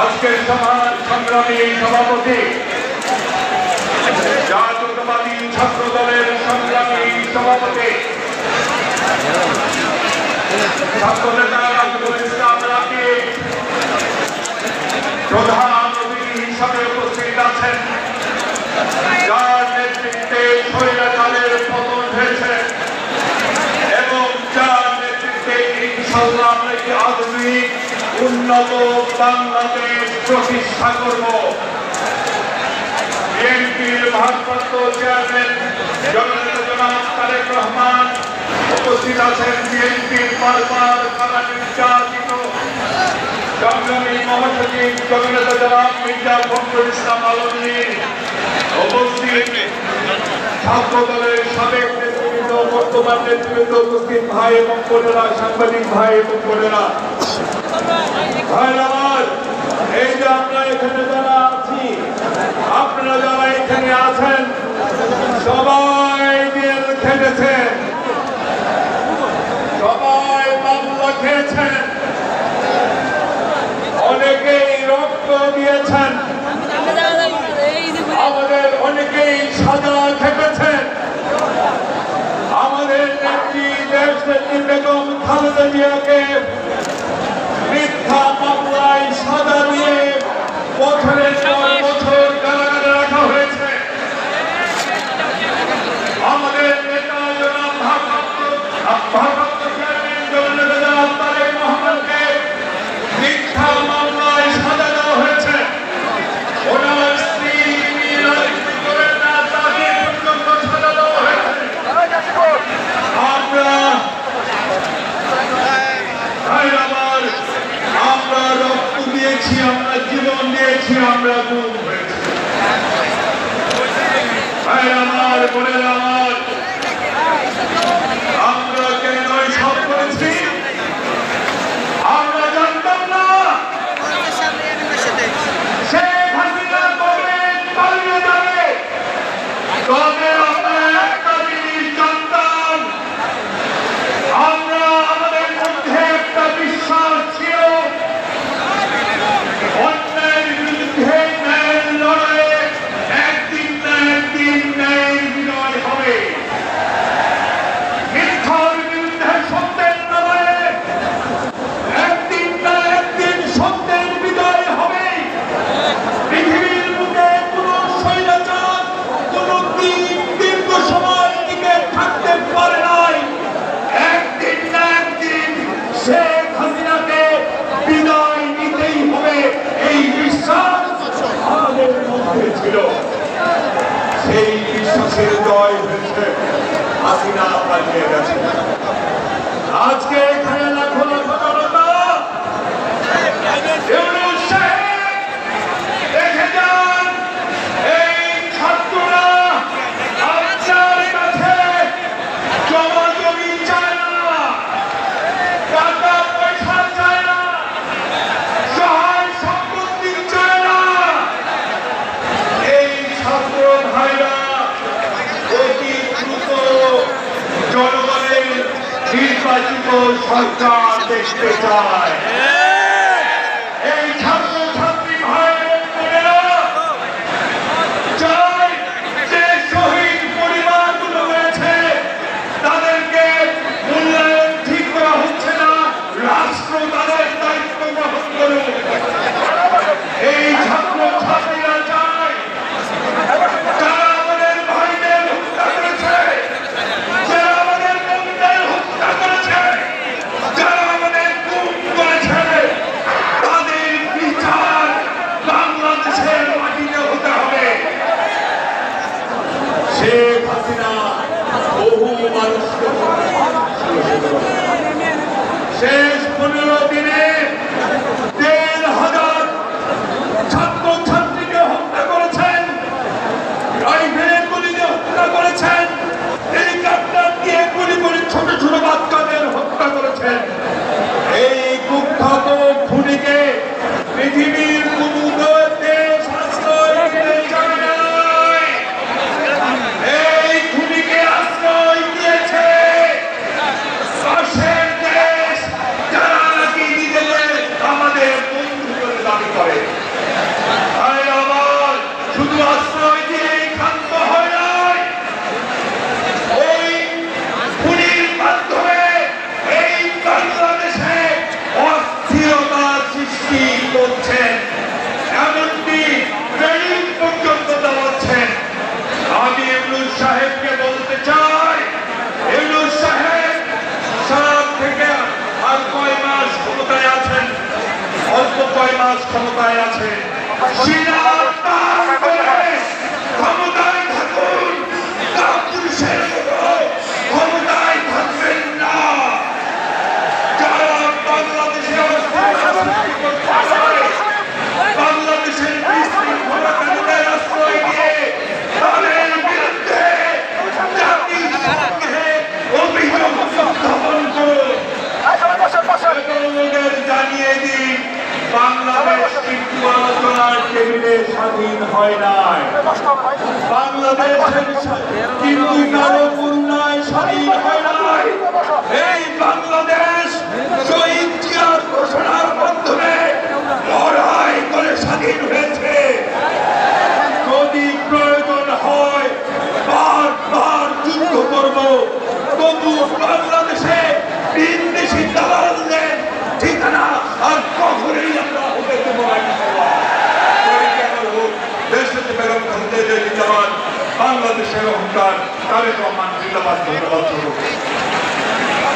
আজকের সভার সংগ্রামী সভাপতি জাতীয়তাবাদী ছাত্র দলের সংগ্রামী সভাপতি ছাত্র নেতা প্রধান হিসাবে উপস্থিত আছেন। যার নেতৃত্বে স্বৈরাচারের হয়েছে এবং যার নেতৃত্বে ইনশাল্লাহ আধুনিক, উন্নত বাংলাদেশ প্রতিষ্ঠা করব। বিএনপির ভারপ্রাপ্ত চেয়ারম্যান জননেতা জনাব তারেক রহমান উপস্থিত আছেন বারবার মহাসচিব মির্জা ফখরুল ইসলাম আলমগীর উপস্থিত ছাত্র দলের সাবেক নেতৃবৃন্দ বর্তমান নেতৃবৃন্দ উপস্থিত ভাই এবং বোনেরা সাংবাদিক ভাই এবং বোনেরা এই যে আমরা এখানে যারা আছি আপনারা যারা এখানে আছেন, সবাই দিয়ে খেটেছেন করে দাও বিদায় নিতেই হবে, এই বিশ্বাস আমাদের ছিল। সেই বিশ্বাসের জয় হয়েছে। হাসিনা পালিয়ে গেছে। আজকে জনগণের নির্বাচিত সরকার দেখতে চায়। পনেরো দিনে Sí. বিচার টেবিলে স্বাধীন হয় নাই। বাংলাদেশের কিন্তু কারও কন্যায় স্বাধীন হয় নাই। এই বাংলাদেশ সরকার তারেক রহমান জিন্দাবাদ ধন্যবাদ